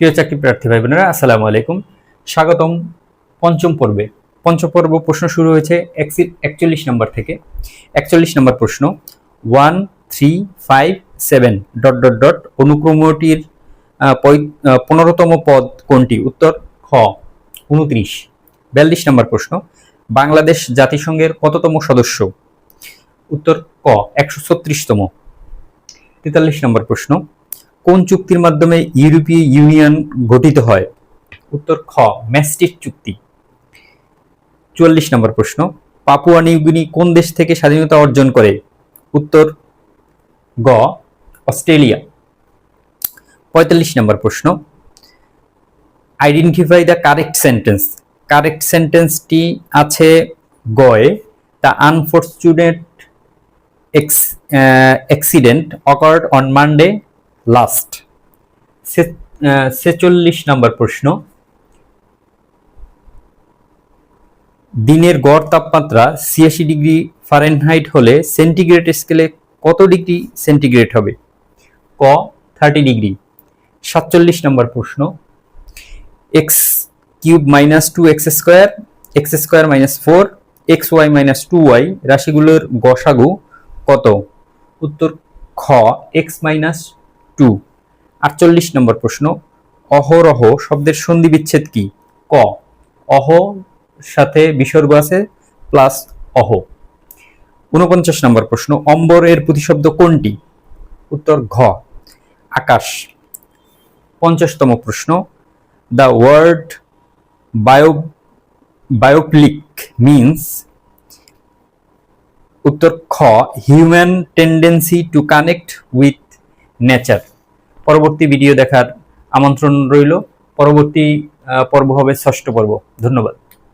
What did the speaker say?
প্রিয় চাকরি প্রার্থী ভাই বোনেরা, আসসালামু আলাইকুম। স্বাগতম পঞ্চম পর্বে। পঞ্চম পর্ব প্রশ্ন শুরু হয়েছে একচল্লিশ নম্বর থেকে। একচল্লিশ নম্বর প্রশ্ন one three five seven dot dot dot অনুক্রমটির পনেরোতম পদ কোনটি? উত্তর খ, উনত্রিশ। বিয়াল্লিশ নম্বর প্রশ্ন, বাংলাদেশ জাতিসংঘের কততম সদস্য? উত্তর ক, একশো ছত্রিশতম। তেতাল্লিশ নম্বর প্রশ্ন কোন চুক্তির মাধ্যমে ইউরোপীয় ইউনিয়ন গঠিত হয়? উত্তর খ ম্যাস্টিট চুক্তি। চুয়াল্লিশ নম্বর প্রশ্ন, পাপুয়া নিউগিনি কোন দেশ থেকে স্বাধীনতা অর্জন করে? উত্তর গ, অস্ট্রেলিয়া। পঁয়তাল্লিশ নম্বর প্রশ্ন, identify the correct sentence. Correct সেন্টেন্সটি আছে গয়ে, the unfortunate accident occurred on Monday last. ছেচল্লিশ নম্বর প্রশ্ন। দিনের গড় তাপমাত্রা ছিয়াশি ডিগ্রি ফারেনহাইট হলে সেন্টিগ্রেড স্কেলে কত ডিগ্রি সেন্টিগ্রেড হবে? ক, থার্টি ডিগ্রি। সাতচল্লিশ নম্বর প্রশ্ন। X cube minus two x square x square minus four, x y minus two y রাশিগুলোর গসাগু কত? উত্তর খ, এক্স মাইনাস টু। আটচল্লিশ নম্বর প্রশ্ন, অহরহ শব্দের সন্ধি বিচ্ছেদ কি? ক, অহ সাথে বিসর্গ আছে, প্লাস অহ। উনপঞ্চাশ নম্বর প্রশ্ন, অম্বর এর প্রতিশব্দ কোনটি? উত্তর ঘ, আকাশ। পঞ্চাশতম প্রশ্ন, the word bio biopic means, উত্তর খ, human tendency to connect with nature. পরবর্তী ভিডিও দেখার আমন্ত্রণ রইল। পরবর্তী পর্ব হবে ষষ্ঠ পর্ব। ধন্যবাদ।